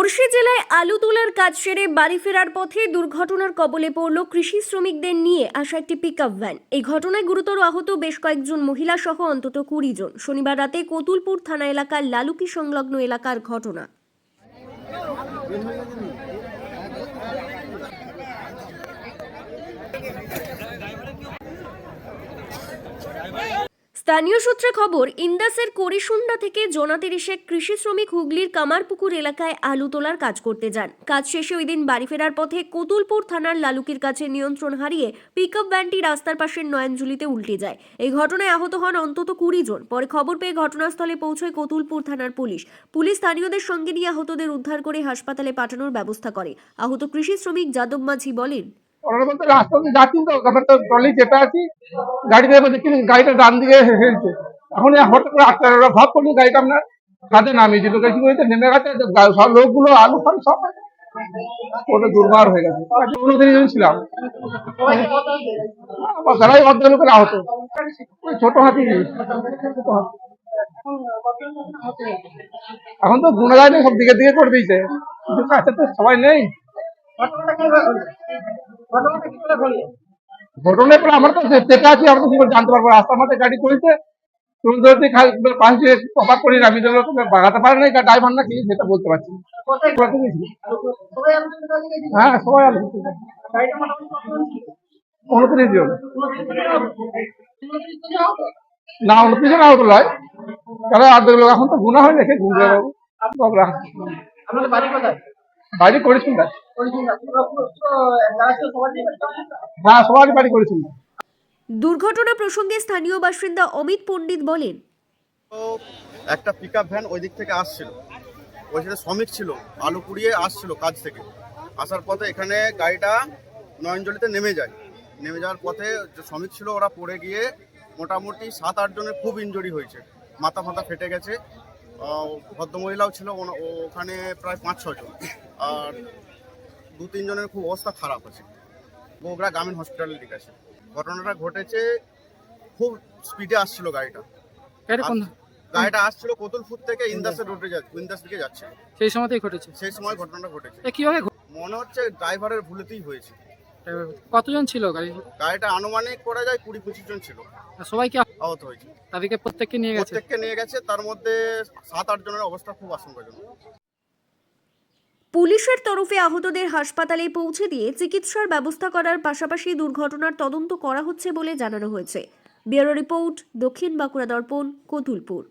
পড়শি জেলায় আলু তোলার কাজ সেরে বাড়ি ফেরার পথে দুর্ঘটনার কবলে পড়ল কৃষি শ্রমিকদের নিয়ে আসা একটি পিকআপ ভ্যান এই ঘটনায় গুরুতর আহত বেশ কয়েকজন মহিলা সহ অন্তত কুড়ি জন। শনিবার রাতে কতুলপুর থানা এলাকার লালুকি সংলগ্ন এলাকার ঘটনা। স্থানীয় সূত্রে খবর, ইন্দাসের করিসুন্ডা থেকে জোনাতেরি শেখ কৃষি শ্রমিক হুগলির কামারপুকুর এলাকায় আলু তোলার কাজ করতে যান। কাজ শেষে ওই দিন বাড়ি ফেরার পথে কতুলপুর থানার লালুকির কাছে নিয়ন্ত্রণ হারিয়ে পিকআপ ভ্যানটি রাস্তার পাশের নয়নঝুলিতে উল্টে যায়। এই ঘটনায় আহত হন অন্তত কুড়ি জন। পরে খবর পেয়ে ঘটনাস্থলে পৌঁছয় কতুলপুর থানার পুলিশ। পুলিশ স্থানীয়দের সঙ্গে নিয়ে আহতদের উদ্ধার করে হাসপাতালে পাঠানোর ব্যবস্থা করে। আহত কৃষি শ্রমিক যাদব মাঝি বলেন ওরা বলতে রাস্তা দিয়ে যাচ্ছি তো, তারপর তো ট্রলি চেপে আছি। গাড়িতে এবার দেখি গাড়িটা ডান দিকে হেলছে। এখন হঠাৎ করে আটকে ওরা ভাব করলি গাড়িটা আপনার খাদে নামিয়ে দিল। কি করেছে নেমে গেছে তো সব লোকগুলো, আলু ফালু সব। ওটা দুর্বার হয়ে গেছে। উনত্রিশ জন ছিলাম। প্রায় অর্ধ লোকের আহত। ছোট হাতি এখন তো না, সব দিকে দিকে করে দিয়েছে। কিন্তু কাছে তো সবাই নেই। ঘটনায় পরে আমার তো চেপে আছি আমরা তো জানতে পারব। রাস্তার মধ্যে গাড়ি চলছে তুমি ধরতে দিয়ে অবাক করি দিল বাগাতে পারে নাই ড্রাইভার নাকি সেটা বলতে পারছি না। হ্যাঁ সবাই আলো উনত্রিশ জন না উনত্রিশ জন আহত নয়। তাহলে অর্ধেক লোক এখন তো গুণা হয় ঘুরে বাবু। বাড়ি কোথায়? বাড়ি করেছিল না হ্যাঁ সবারই বাড়ি করেছিল। দুর্ঘটনা প্রসঙ্গে স্থানীয় বাসিন্দা অমিত পণ্ডিত বলেন তো একটা পিক আপ ভ্যান ওই দিক থেকে আসছিল। ওই সাথে শ্রমিক ছিল আলু কুড়িয়ে আসছিল কাজ থেকে। আসার পথে এখানে গাড়িটা নয়নজলিতে নেমে যায়। নেমে যাওয়ার পথে যে শ্রমিক ছিল ওরা পড়ে গিয়ে মোটামুটি সাত আট জনের খুব ইনজুরি হয়েছে। মাথা ফাথা ফেটে গেছে। ভদ্রমহিলাও ছিল ওখানে প্রায় পাঁচ ছজন আর দু তিনজনের খুব অবস্থা খারাপ আছে। বগুড়া গ্রামীণ হসপিটালে ঠিক আছে ঘটনাটা ঘটেছে খুব স্পিডে আসছিল গাড়িটা। গাড়িটা আসছিল কোতুলপুর থেকে ইন্দাসের রোডে ইন্দাস দিকে যাচ্ছে। সেই সময়তেই ঘটেছে? সেই সময় ঘটনাটা ঘটেছে। এ কীভাবে মনে হচ্ছে ড্রাইভারের ভুলেতেই হয়েছে। কতজন ছিল গাড়ি? গাড়িটা আনুমানিক করা যায় কুড়ি পঁচিশ জন ছিল। সবাইকে আহত হয়েছে। তাদেরকে প্রত্যেককে নিয়ে গেছে? প্রত্যেককে নিয়ে গেছে তার মধ্যে সাত আট জনের অবস্থা খুব আশঙ্কাজনক। পুলিশের তরফে আহতদের হাসপাতালে পৌঁছে দিয়ে চিকিৎসার ব্যবস্থা করার পাশাপাশি দুর্ঘটনার তদন্ত করা হচ্ছে বলে জানানো হয়েছে। ব্যুরো রিপোর্ট দক্ষিণ বাঁকুড়া দর্পণ, কতুলপুর।